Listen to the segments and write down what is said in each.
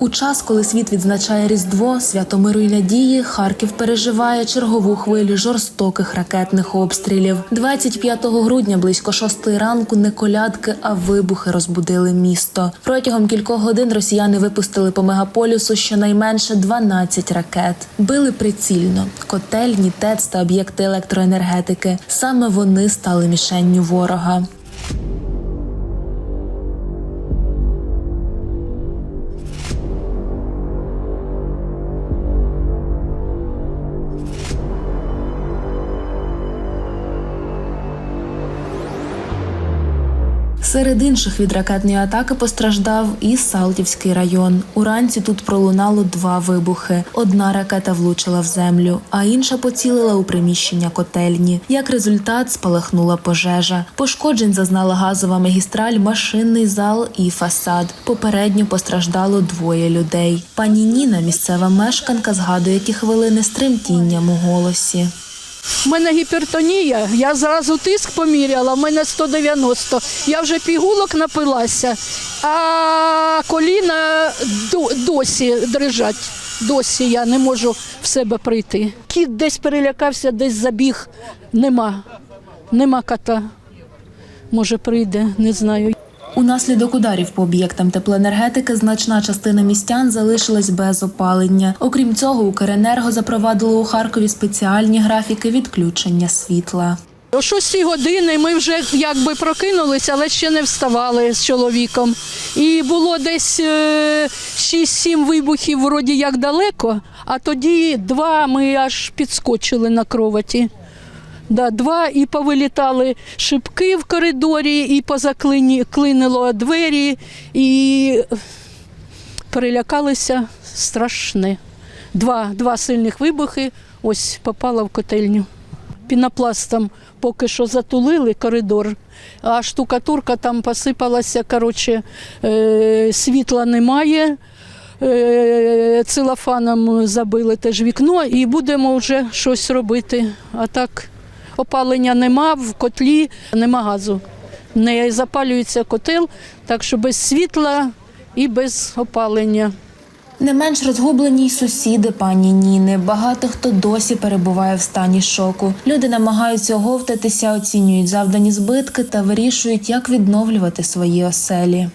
У час, коли світ відзначає Різдво, свято миру і надії, Харків переживає чергову хвилю жорстоких ракетних обстрілів. 25 грудня близько шостої ранку не колядки, а вибухи розбудили місто. Протягом кількох годин росіяни випустили по мегаполісу щонайменше 12 ракет. Били прицільно котельні, ТЕЦ та об'єкти електроенергетики. Саме вони стали мішенню ворога. Серед інших від ракетної атаки постраждав і Салтівський район. Уранці тут пролунало два вибухи. Одна ракета влучила в землю, а інша поцілила у приміщення котельні. Як результат, спалахнула пожежа. Пошкоджень зазнала газова магістраль, машинний зал і фасад. Попередньо постраждало двоє людей. Пані Ніна, місцева мешканка, згадує ті хвилини з тремтінням у голосі. У мене гіпертонія, я зразу тиск поміряла, в мене 190. Я вже пігулок напилася, а коліна досі дрижать. Досі я не можу в себе прийти. Кіт десь перелякався, десь забіг. Нема. Нема кота. Може, прийде, не знаю. Унаслідок ударів по об'єктам теплоенергетики значна частина містян залишилась без опалення. Окрім цього, Укренерго запровадило у Харкові спеціальні графіки відключення світла. О 6 години ми вже якби прокинулися, але ще не вставали з чоловіком. І було десь е, 6-7 вибухів, вроді як далеко, а тоді два ми аж підскочили на кроваті. Да, два і повилітали шибки в коридорі, і позаклинило двері, і перелякалися страшне. Два, два сильних вибухи ось попала в котельню. Пінопластом поки що затулили коридор, а штукатурка там посипалася. Коротше, е, світла немає. Е, целофаном забили теж вікно і будемо вже щось робити. А так опалення нема, в котлі нема газу. Не запалюється котел, так що без світла і без опалення. Не менш розгублені й сусіди пані Ніни. Багато хто досі перебуває в стані шоку. Люди намагаються оговтатися, оцінюють завдані збитки та вирішують, як відновлювати свої оселі.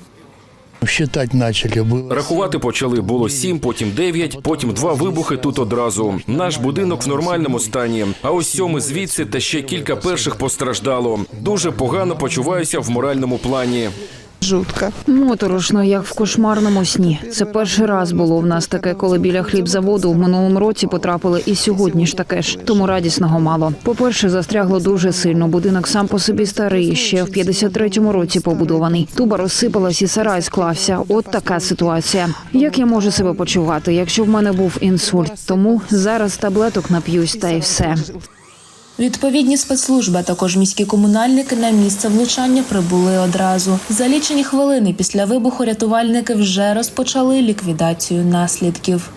Считать начали. Було Рахувати почали було сім, потім дев'ять, потім два вибухи тут одразу. Наш будинок в нормальному стані. А ось сьоми звідси та ще кілька перших постраждало. Дуже погано почуваюся в моральному плані. Жутко. Моторошно, як в кошмарному сні. Це перший раз було в нас таке, коли біля хлібзаводу в минулому році потрапили, і сьогодні ж таке ж. Тому радісного мало. По-перше, застрягло дуже сильно. Будинок сам по собі старий, ще в 53-му році побудований. Туба розсипалась і сарай склався. От така ситуація. Як я можу себе почувати, якщо в мене був інсульт? Тому зараз таблеток нап'юсь та й все. Відповідні спецслужби, а також міські комунальники на місце влучання прибули одразу. За лічені хвилини після вибуху рятувальники вже розпочали ліквідацію наслідків.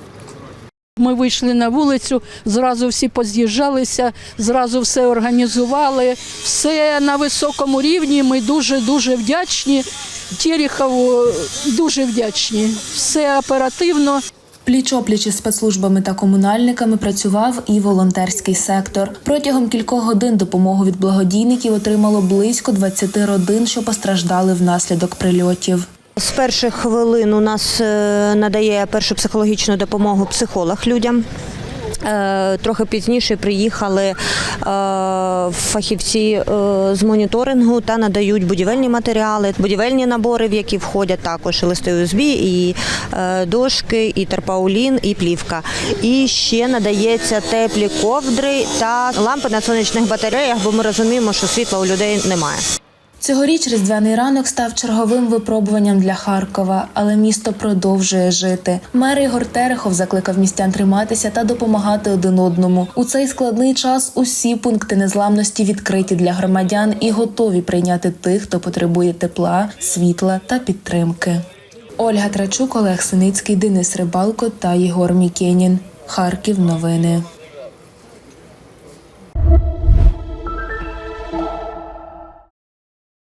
Ми вийшли на вулицю, зразу всі поз'їжджалися, зразу все організували. Все на високому рівні. Ми дуже дуже вдячні. Терехову дуже вдячні. Все оперативно. Пліч-опліч із спецслужбами та комунальниками працював і волонтерський сектор. Протягом кількох годин допомогу від благодійників отримало близько 20 родин, що постраждали внаслідок прильотів. З перших хвилин у нас е, надає першу психологічну допомогу психолог людям. Е, Трохи пізніше приїхали е, фахівці е, з моніторингу та надають будівельні матеріали, будівельні набори, в які входять також листи USB, і дошки, і терпаулін, і плівка. І ще надається теплі ковдри та лампи на сонячних батареях, бо ми розуміємо, що світла у людей немає. Цьогоріч різдвяний ранок став черговим випробуванням для Харкова, але місто продовжує жити. Мер Ігор Терехов закликав містян триматися та допомагати один одному. У цей складний час усі пункти незламності відкриті для громадян і готові прийняти тих, хто потребує тепла, світла та підтримки. Ольга Трачук, Олег Синицький, Денис Рибалко та Єгор Мікенін. Харків. Новини.